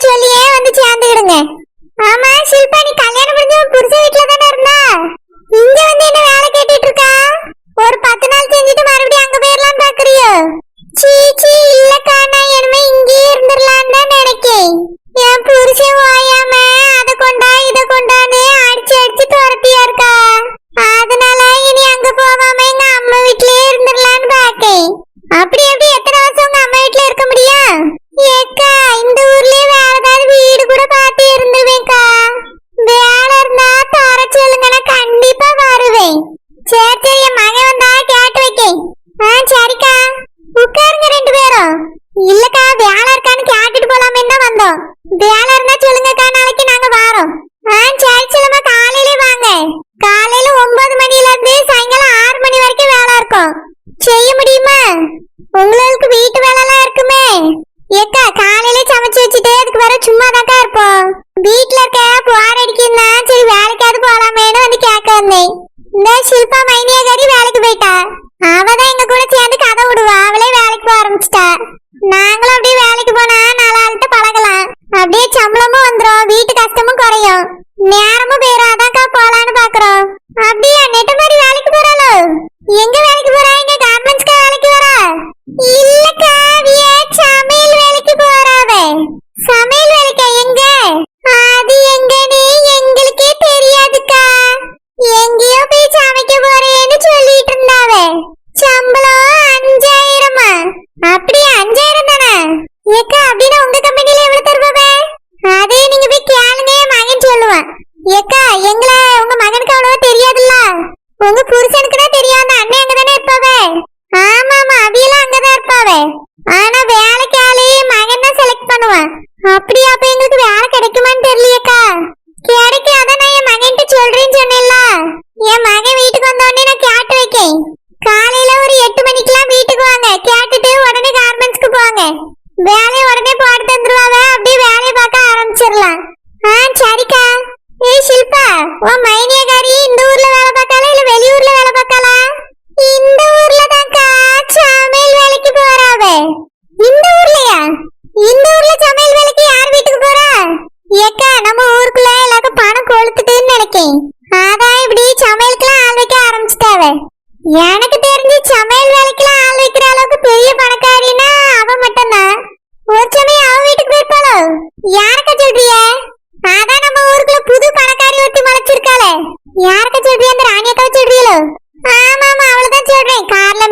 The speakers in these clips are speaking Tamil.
சொல்லியே வந்து சேர்ந்துக்கிடுங்க. ஆமா ஷில்பா நீ கல்யாணம் முடிஞ்ச புரிஞ்ச ஆனா வேலைக்கு ஆளே மகன் தான் செலக்ட் பண்ணுவேன். அப்படியா அப்ப எங்களுக்கு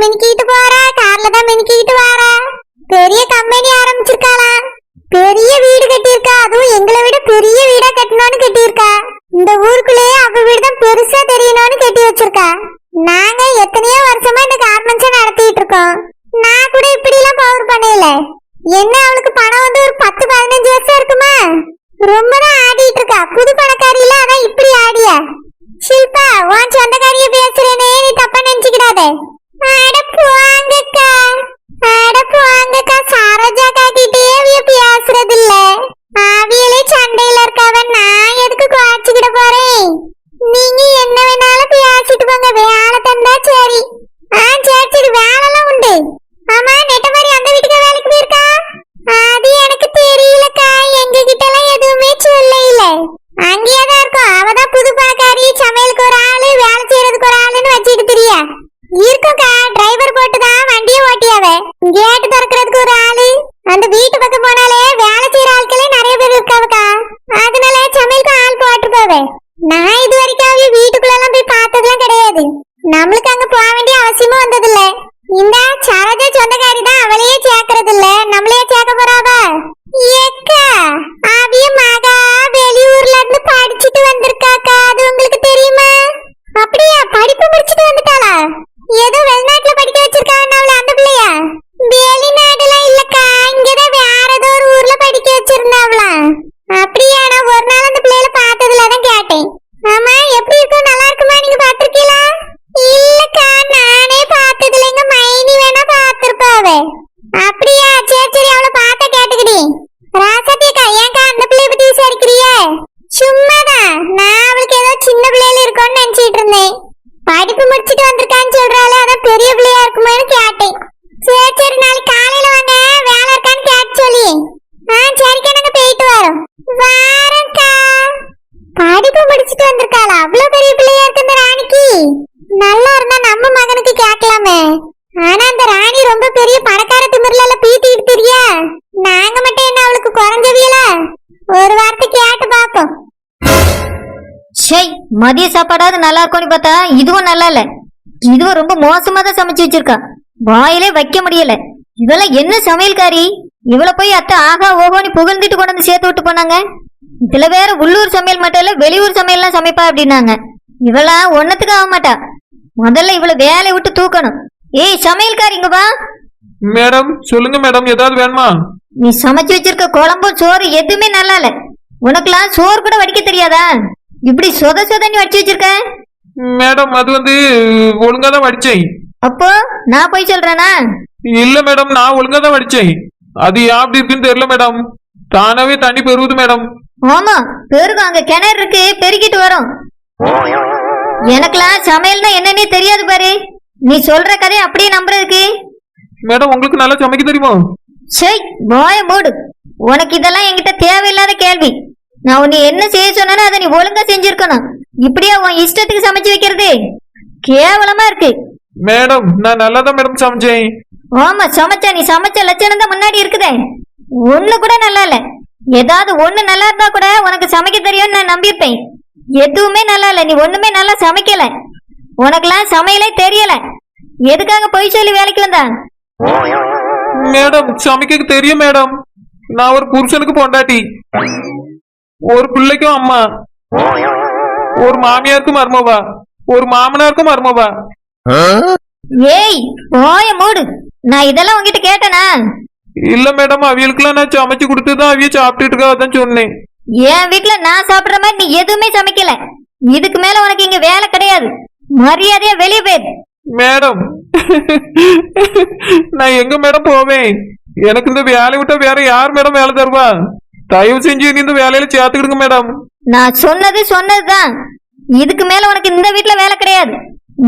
மினுக்கிட்டு போறா கார்ல தான் மினுக்கிட்டு வாரா பெரிய கம்பெனி ஆரம்பிச்சிருக்காளா. பெரிய வீடு கட்டியிருக்கா. அதுவும் எங்களை விட பெரிய வீடா கட்டணும்னு கட்டியிருக்கா. இந்த ஊருக்குள்ளேயே அவ வீடு தான் பெருசா தெரியணும்னு கட்டி வச்சிருக்கா. நாங்க எத்தனையோ வருஷமா இந்த கார்மெண்ட்ஸை நடத்திட்டு இருக்கோம். நான் கூட இப்படி எல்லாம் பவர் பண்ணல. என்ன அவளுக்கு பணம் வந்து ஒரு பத்து பதினஞ்சு வருஷம் இருக்குமா? ரொம்ப தான் ஆடிட்டு இருக்கா. புது பணக்காரி இல்ல அதான் இப்படி ஆடியா. ஷில்பா உன் சொந்தக்காரிய பேசுறேனே நீ தப்பா நினைச்சுக்கிடாதே. பண்ணிட்டு இருந்தேன். ஷேய் மதிய சாப்பாடாவது நல்லா இருக்கும்னு பார்த்தா இதுவும் நல்லா இல்ல இதுவும் ரொம்ப மோசமா தான் சமைச்சு வச்சிருக்கா. வாயிலே வைக்க முடியல. இதெல்லாம் என்ன சமையல்காரி? இவள போய் அத்தை ஆகா ஓஹோன்னு புகழ்ந்துட்டு கொண்டு வந்து சேர்த்து விட்டு போனாங்க. இதுல வேற உள்ளூர் சமையல் மட்டும் இல்ல வெளியூர் சமையல்லாம் சமைப்பா அப்படின்னாங்க. இவளா ஒன்னத்துக்கு ஆக மாட்டா. முதல்ல இவள வேலையை விட்டு தூக்கணும். ஏய் சமையல்காரி இங்க வா. மேடம் சொல்லுங்க மேடம் ஏதாவது வேணுமா? நீ சமைச்சு வச்சிருக்க குழம்பும் சோறு எதுவுமே நல்லா இல்ல உனக்கெல்லாம் சோறு கூட வடிக்க தெரியாதா? இப்படி சொத சொத நீ வடிச்சு வச்சிருக்க? மேடம் அது வந்து ஒழுங்கா தான் வடிச்சேன். அப்போ நான் போய் சொல்றேனா? இல்ல மேடம் நான் ஒழுங்கா தான் வடிச்சேன். அது அப்படி இருக்குன்னு தெரியல மேடம். தானாவே தண்ணி பெறுவது மேடம். ஆமா பெருகும். அங்க கிணறு இருக்கு பெருக்கிட்டு வரும். எனக்கெல்லாம் சமையல்னா என்னன்னே தெரியாது பாரு. நீ சொல்ற கதையை அப்படியே நம்புறதுக்கு. மேடம் உங்களுக்கு நல்லா சமைக்க தெரியுமா? சரி வாய மூடு. உனக்கு இதெல்லாம் என்கிட்ட தேவையில்லாத கேள்வி. நான் உன்னை என்ன செய்ய சொன்னானோ அதை நீ ஒழுங்கா செஞ்சிருக்கணும். இப்படியா உன் இஷ்டத்துக்கு சமைச்சு வைக்கிறது? கேவலமா இருக்கு. மேடம் நான் நல்லா தான் மேடம் சமைச்சேன். ஆமா சமைச்சா நீ சமைச்ச லட்சணம் தான் முன்னாடி இருக்குதே. ஒண்ணு கூட நல்லா இல்ல. ஏதாவது ஒண்ணு நல்லா இருந்தா கூட உனக்கு சமைக்க தெரியும்னு நான் நம்பியிருப்பேன். எதுவுமே நல்லா இல்ல. நீ ஒண்ணுமே நல்லா சமைக்கல. உனக்கெல்லாம் சமையலே தெரியல. எதுக்காக பொய் சொல்லி வேலைக்கு வந்தா? மேடம் சமைக்க தெரியும் மேடம். நான் ஒரு புருஷனுக்கு பொண்டாட்டி. ஒரு பிள்ளைக்கும் அம்மா. ஒரு மாமியாருக்கும் மருமவா. ஒரு மாமனாருக்கும் மருமவா. ஏய் போய மூடு. நான் இதெல்லாம் உன்கிட்ட கேட்டனா? இல்ல மேடம் அவியலுக்குலாம் நான் சமைச்சு கொடுத்துதான் அவிய சாப்பிட்டுட்டு இருக்கா தான் சொன்னேன். என் வீட்ல நான் சாப்பிடுற மாதிரி நீ எதுவுமே சமைக்கல. இதுக்கு மேல உனக்கு இங்க வேலை கிடையாது. மரியாதையா வெளியே போயிரு. மேடம் நான் எங்க மேடம் போவேன்? எனக்கு இந்த வேலை விட்டா வேற யார் மேடம் வேலை தருவா? தயவு செஞ்சு இந்த வேலையில சேர்த்துக்கிடுங்க மேடம் நான் சொன்னது சொன்னதுதான். இதுக்கு மேல உனக்கு இந்த வீட்ல வேலை கிடையாது.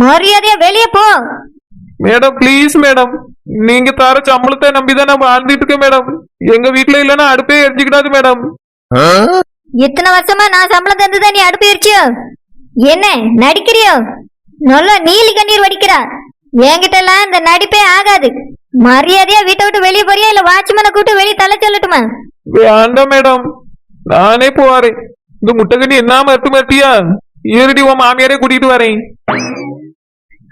மரியாதையா வெளியே போ. மேடம் ப்ளீஸ் மேடம் நீங்க தர சம்பளத்தை நம்பிதான் நான் வாழ்ந்துட்டு இருக்கேன் மேடம் எங்க வீட்ல இல்லைன்னா அடுப்பே எரிஞ்சுக்கிடாது மேடம் இத்தனை வருஷமா நான் சம்பளம் தந்துதான் நீ அடுப்பு எரிச்சியோ? என்ன நடிக்கிறியோ? நல்லா நீலி கண்ணீர் வடிக்கிறா. என்கிட்ட எல்லாம் இந்த நடிப்பே ஆகாது. மரியாதையா வீட்டை விட்டு வெளியே போறியா? இல்ல வாட்ச்மேனை கூப்பிட்டு வெளியே தள்ள சொல்லட்டுமா வேண்டாம் மேடம் நானே போவாரேன் இந்த முட்டைக்கண்ணி என்ன மறுத்து மறுத்தியா ஈரடி உன் மாமியாரே கூட்டிட்டு வரேன்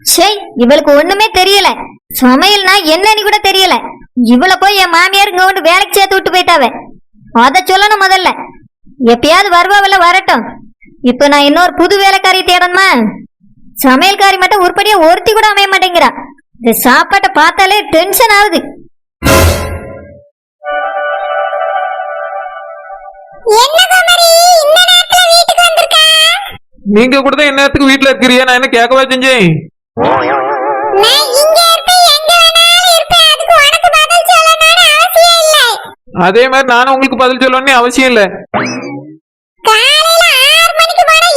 ஷேய் இவளுக்கு ஒண்ணுமே தெரியல சமையல்னா என்னன்னு கூட தெரியல இவள போய் என் மாமியார் இங்க கொண்டு வேலைக்கு சேர்த்து விட்டு போயிட்டாவ அத சொல்லணும் முதல்ல எப்பயாவது வருவாவில்ல வரட்டும் இப்ப நான் இன்னொரு புது வேலைக்காரி தேடணுமா சமையல்காரி மட்டும் உருப்படியா ஒருத்தி கூட அமைய மாட்டேங்கிறா இந்த சாப்பாட்டை பார்த்தாலே டென்ஷன் ஆகுது நீங்க கூட தான் என்னத்துக்கு வீட்டுல இருக்கிறியா நான் என்ன கேட்கவா செஞ்சேன்? அதே மாதிரி நானும் உங்களுக்கு பதில் சொல்லணும்னு அவசியம் இல்ல. காலையில ஆறு மணிக்கு போனா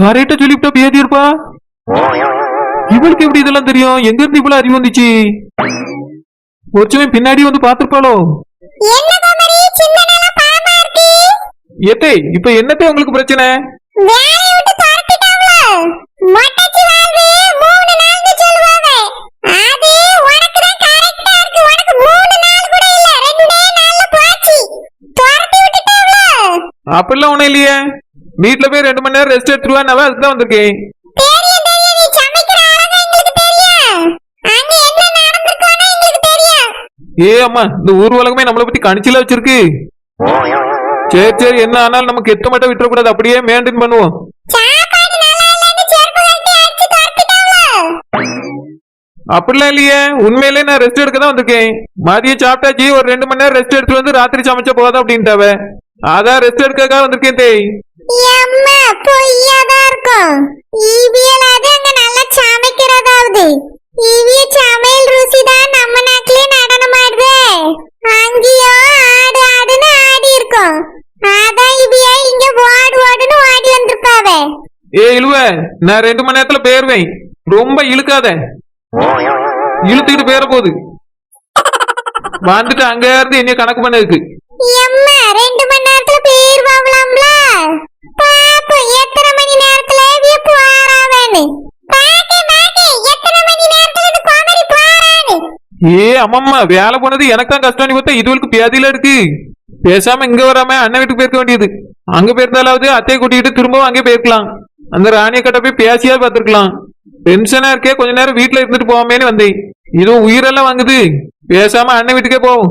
கரெக்டா சொல்லிவிட்டா பேதி இருப்பா? இவளுக்கு எப்படி இதெல்லாம் தெரியும்? எங்க இருந்து இவ்வளவு அறிவு வந்துச்சு? ஒரு சமயம் பின்னாடி வந்து பாத்துருப்பாளோ ஏத்தே இப்ப என்னத்தே உங்களுக்கு பிரச்சனை? அப்படிலாம் ஒண்ணும் இல்லையே. வீட்டுல போய் ரெண்டு மணி நேரம் ரெஸ்ட் வந்திருக்கேன். என்ன நடந்திருக்கோன்னு எங்களுக்கு தெரியும். ஏ அம்மா இந்த ஊர் உலகமே நம்மளை பத்தி கணிச்சில வச்சிருக்கு. சரி சரி என்ன ஆனாலும் நமக்கு எத்த மட்டும் விட்டுறக்கூடாது. அப்படியே மெயின்டைன் பண்ணுவோம். அப்படிலாம் இல்லையே. உண்மையிலே நான் ரெஸ்ட் எடுக்க தான் வந்திருக்கேன். மதியம் சாப்பிட்டாச்சு ஒரு ரெண்டு மணி நேரம் ரெஸ்ட் எடுத்து வந்து ராத்திரி சமைச்சா போதும் அப்படின்ட்டாவ. அதான் ரெஸ்ட் எடுக்கக்காக வந்திருக்கேன் தேய் எம்மா பொய்யாதான் இருக்கும். ஈவியலாவது அங்க நல்லா சமைக்கிறதாவது. ஈவிய சமையல் ருசி தான் நம்ம நாட்டிலே நடனமாடுதே. அங்கேயோ ஆடு ஆடுன்னு ஆடி இருக்கும். அதான் இவிய இங்க ஓடு ஓடுன்னு ஓடி வந்திருப்பாவே. ஏ இழுவ நான் ரெண்டு மணி நேரத்துல போயிருவேன் ரொம்ப இழுக்காத. இழுத்துக்கிட்டு போயிட போகுது. வந்துட்டு அங்க இருந்து என்ன கணக்கு பண்ணதுக்கு. எம்மா ரெண்டு மணி நேரத்துல போயிருவாங்களாம்ல பாப்போம் எத்தனை மணி நேரத்துல? இவிய போறாவேன்னு ஏ அம்மம்மா வேலை போனது எனக்கு தான் கஷ்டம் பார்த்தா இதுவளுக்கு பேதியில இருக்கு. பேசாம இங்க வராம அண்ணன் வீட்டுக்கு போயிருக்க வேண்டியது. அங்க போயிருந்தாலாவது அத்தையை கூட்டிட்டு திரும்பவும் அங்கே போயிருக்கலாம். அந்த ராணிய கட்ட போய் பேசியா பார்த்திருக்கலாம். டென்ஷனா இருக்கே கொஞ்ச நேரம் வீட்டுல இருந்துட்டு போவாமேன்னு வந்தேன். இதுவும் உயிரெல்லாம் வாங்குது. பேசாம அண்ணன் வீட்டுக்கே போவோம்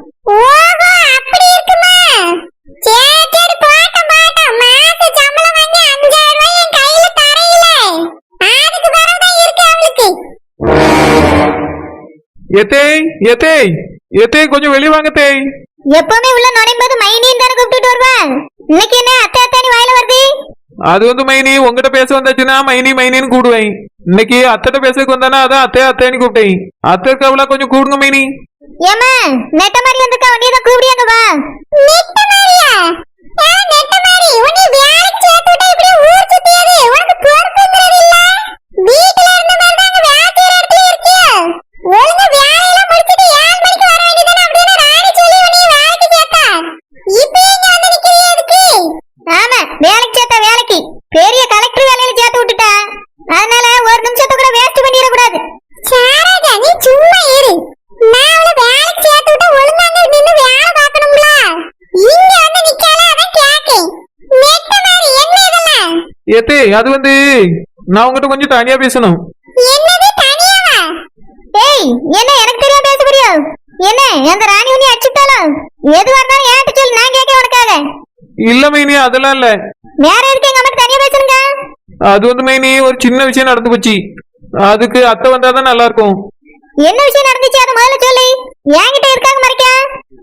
எத்தேய் எத்தேய் எத்தேய் கொஞ்சம் வெளியே வாங்க தேய். எப்பவுமே உள்ள நுழையும் போது மைனின்னு தானே கூப்பிட்டுட்டு வருவேன் இன்னைக்கு என்ன அத்தை அத்தானி வாயில வருது? அது வந்து மைனி உங்ககிட்ட பேச வந்தாச்சுன்னா மைனி மைனின்னு கூடுவேன் இன்னைக்கு அத்தைட்ட பேசக்கு வந்தானா அதான் அத்தை அத்தைன்னு கூப்பிட்டேன். அத்தைக்கு அவளா கொஞ்சம் கூடுங்க மைனி. ஏமா நெட்ட மாதிரி வந்திருக்கா உன்னைய தான் கூப்பிடியாங்க வா. நெட்ட ஏன் நெட்ட மாரி? உன்னை வேலைக்கு சேர்த்து விட்டா இப்படி ஊர் சுத்தியது உனக்கு பொறுப்புங்கிறது இல்ல வீட்டுல இருந்த மாதிரி தான் வேலை செய்யற இடத்துல இருக்கியா ஒழுங்கா வேலையெல்லாம் முடிச்சிட்டு ஏழு மணிக்கு வர வேண்டியதானே அப்படின்னு ராணி சொல்லி உன்னை வேலைக்கு சேர்த்தா இப்ப இங்க வந்து நிக்கிறியே எதுக்கு ஆமா வேலைக்கு சேர்த்தா வேலைக்கு பெரிய கலெக்டர் வேலையில சேர்த்து விட்டுட்டா அதனால ஒரு நிமிஷத்தை கூட வேஸ்ட் பண்ணிட கூடாது சாராஜா நீ சும்மா இரு நான் அவளை வேலைக்கு சேர்த்து விட்டா ஒழுங்கா அங்க நின்னு வேலை பார்க்கணும்ல இங்க வந்து நிக்கால அதான் கேக்கேன் நெட்ட மாரி என்ன இதெல்லாம் ஏத்தே அது வந்து நான் உங்ககிட்ட கொஞ்சம் தனியா பேசணும். என்னது தனியாவா? ஏய் என்ன எனக்கு தெரியாம பேச முடியும் என்ன அந்த ராணி உன்னை அடிச்சுட்டாலும் எதுவா இருந்தாலும் ஏன்ட்ட சொல்லு நான் கேட்க உனக்காக. இல்ல மைனி அதெல்லாம் இல்ல. வேற எதுக்கு எங்க அம்மா தனியா பேசுறீங்க? அது வந்து மைனி ஒரு சின்ன விஷயம் நடந்து போச்சு. அதுக்கு அத்தை வந்தாதான் நல்லா இருக்கும் என்ன விஷயம் நடந்துச்சு? அதை முதல்ல சொல்லு. என்கிட்ட இருக்காங்க மறைக்க?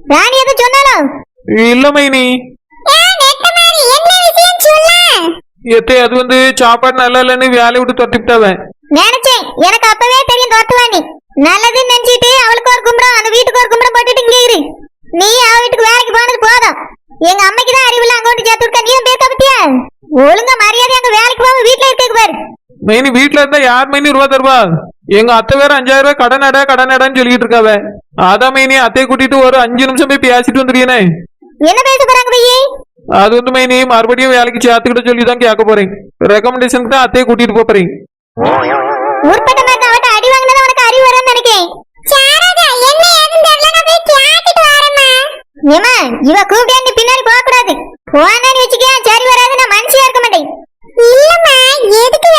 ராணி எதுவும் சொன்னாலும் இல்ல மைனி. ஏன் நெட்ட மாரி என்ன? எத்தே அது வந்து சாப்பாடு நல்லா இல்லைன்னு வேலையை விட்டு தொட்டிவிட்டாவன் நினைச்சேன். எனக்கு அப்பவே தெரியும் தோத்துவானி நல்லதுன்னு நினைச்சிட்டு அவளுக்கு ஒரு கும்பிடம் அந்த வீட்டுக்கு ஒரு கும்பிடம் போட்டுட்டு இங்கே இரு. நீ அவ வீட்டுக்கு வேலைக்கு போனது போதும். எங்க அம்மைக்கு தான் அறிவில்ல அங்க வந்து சேர்த்து விட்டா நீயும் பேச பத்தியா ஒழுங்கா மரியாதை அங்க வேலைக்கு போகாம வீட்டுல இருக்க பாரு. மைனி வீட்டுல இருந்தா யார் மைனி ரூபா தருவா? எங்க அத்தை வேற அஞ்சாயிரம் ரூபாய் கடன் அட கடன் அடான்னு சொல்லிட்டு இருக்காவ. அதான் மைனி அத்தையை கூட்டிட்டு ஒரு அஞ்சு நிமிஷம் போய் பேசிட்டு வந்துருக்கேனே என்ன பேச போறாங்க பையே? அது வந்து மைனி மறுபடியும் வேலைக்கு சேர்த்துக்கிட்ட சொல்லி தான் கேட்க போறேன். ரெக்கமெண்டேஷனுக்கு தான் அத்தையை கூட்டிட்டு போறேன். அடி வாங்கினது உனக்கு அறிவு வரும்னு ஏமா இவ கூப்பிட்டு பின்னாடி போக கூடாது போனேன்னு வச்சுக்க சரி வராது நான் மனசியா இருக்க மாட்டேன். இல்லம்மா எதுக்கு